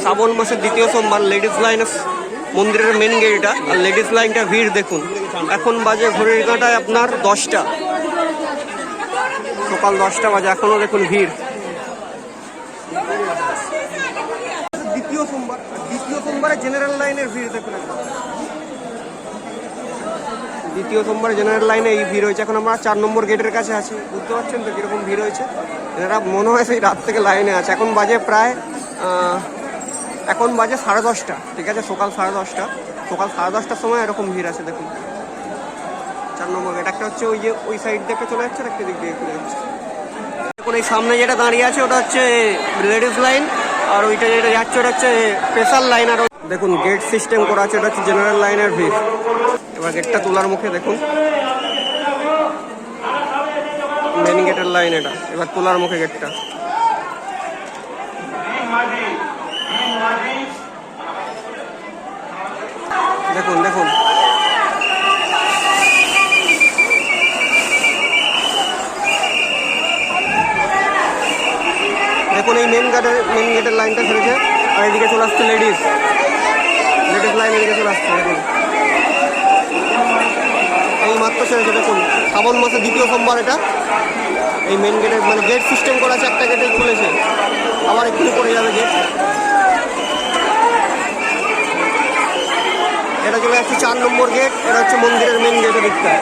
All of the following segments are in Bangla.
শ্রাবণ মাসের দ্বিতীয় সোমবার লেডিস লাইন মন্দিরের মেন গেটটা আর লেডিস লাইনটা ভিড় দেখুন। এখন বাজে ঘড়ির কাঁটায় আপনার দশটা। সকাল দশটা বাজে এখনও দেখুন ভিড়। দ্বিতীয় সোমবার, দ্বিতীয় সোমবারে জেনারেল লাইনের ভিড় দেখুন। দ্বিতীয় সোমবার জেনারেল লাইনে এই ভিড় হয়েছে। এখন আমরা চার নম্বর গেটের কাছে আছি। বুঝতে পারছেন তো কীরকম ভিড় হয়েছে? এনারা মনে হয় সেই রাত থেকে লাইনে আছে। এখন বাজে প্রায় এখন বাজে সাড়ে দশটা, ঠিক আছে? সকাল সাড়ে দশটা। সকাল সাড়ে দশটার সময় এরকম ভিড় আছে, দেখুন। চার নম্বর গেট একটা হচ্ছে ওই যে ওই সাইড থেকে চলে যাচ্ছে একটা দিক দিয়ে ঘুরে যাচ্ছে। দেখুন, এই সামনে যেটা দাঁড়িয়ে আছে, ওটা হচ্ছে লেডিস লাইন আর ওইটা যেটা যাচ্ছে, ওটা হচ্ছে স্পেশাল লাইন আর দেখুন গেট সিস্টেম করা আছে, ওটা হচ্ছে জেনারেল লাইনের ভিড়। এবার গেটটা তোলার মুখে দেখুন। মেন গেটের লাইন এটা। এবার তোলার মুখে গেটটা দেখুন দেখুন। দেখুন, এই মেন গেটের মেন গেটের লাইনটা ছেড়েছে আর এদিকে চলে আসছে লেডিস লেডিস লাইন এদিকে চলে আসছে, দেখুন। এই মাত্র ছেড়েছে দেখুন। শ্রাবণ মাসের দ্বিতীয় সোমবার এটা। এই মেন গেটের মানে গেট সিস্টেম করা আছে একটা গেটে খুলেছে। আবার একটু পড়ে যাবে গেট যাচ্ছে চার নম্বর গেট এটা হচ্ছে মন্দিরের মেন গেটের দিকটা।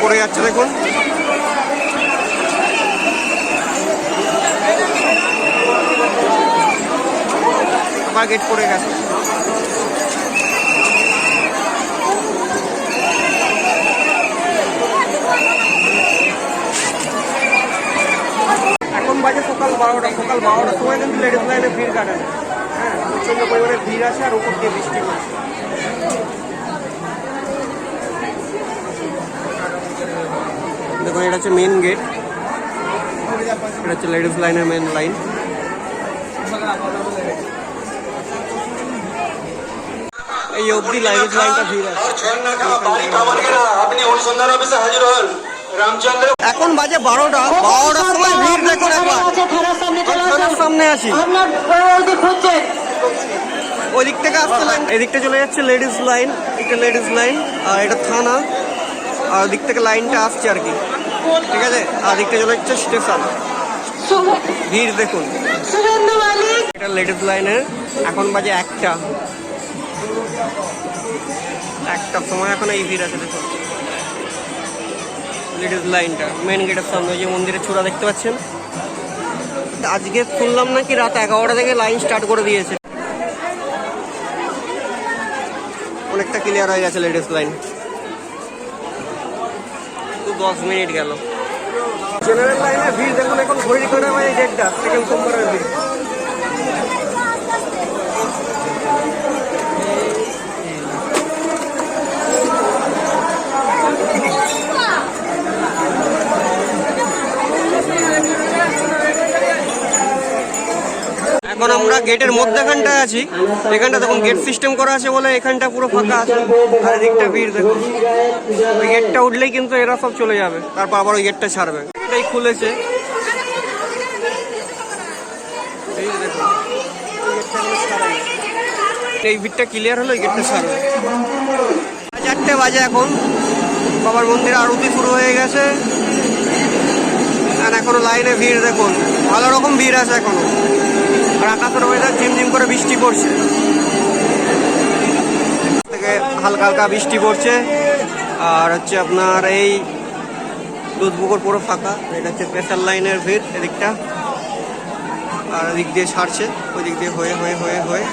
পড়ে যাচ্ছে দেখুন। আবার গেট পড়ে গেছে। এখন বাজে সকাল বারোটা, সকাল বারোটার সময় কিন্তু লেডিস লাইনে ভিড় কাটে হ্যাঁ প্রচণ্ড পরিমাণে ভিড় আছে আর উপর দিয়ে বৃষ্টি হচ্ছে দেখুন, এটা হচ্ছে মেন গেট এটা হচ্ছে লেডিস লাইনের মেন লাইন এই অবধি লেডিস লাইনটা ভিড় আছে আপনি অনুসন্ধান অফিসে হাজির হন। এখন বাজে বারোটা। বারোটার সময় ভিড় দেখুন একবার। সামনে আছি আপনার ওই দিক থেকে আসতে লাইন। এদিকটা চলে যাচ্ছে লেডিস লাইন। এটা লেডিস লাইন আর এটা থানা। আর ওদিক থেকে লাইনটা আসছে আর কি। ঠিক আছে? আর দিকটা চলে যাচ্ছে স্টেশন। ভিড় দেখুন। এটা লেডিস লাইনের। এখন বাজে একটা। একটার সময় এখন এই ভিড় আছে দেখুন লেডিস লাইনটা মেন গেটের সামনে, ওই যে মন্দিরের চূড়া দেখতে পাচ্ছেন? আজকে শুনলাম নাকি রাত এগারোটা থেকে লাইন স্টার্ট করে দিয়েছে। অনেকটা ক্লিয়ার হয়ে গেছে লেডিস লাইন দশ মিনিট গেল। জেনারেল লাইনের ভিড় দেখুন, এখন ঘড়ি করে ডেটটা সেকেন্ড সোমবারের ভিড়। এখন আমরা গেটের মধ্যখানটায় আছি। এখানটা দেখুন গেট সিস্টেম করা আছে বলে এখানটা পুরো ফাঁকা আছে। আর ভিড়, দেখুন। ওই গেটটা উঠলেই কিন্তু এরা সব চলে যাবে। তারপর আবার ওই গেটটা ছাড়বে। এটাই খুলেছে। এই ভিড়টা ক্লিয়ার হলো এই গেটটা ছাড়বে। চারটে বাজে এখন। বাবার মন্দিরে আরতি শুরু হয়ে গেছে। আর এখনও লাইনে ভিড়, দেখুন। ভালো রকম ভিড় আছে এখনও। আর আকাশের ওয়েদার ঝিমঝিম করে বৃষ্টি পড়ছে। থেকে হালকা হালকা বৃষ্টি পড়ছে। আর হচ্ছে আপনার এই দুধপুকুর পুরো ফাঁকা। এটা হচ্ছে প্রেশার লাইনের ভিড় এদিকটা। আর এদিক দিয়ে ছাড়ছে। ওই দিক দিয়ে হয়ে হয়ে হয়ে হয়ে।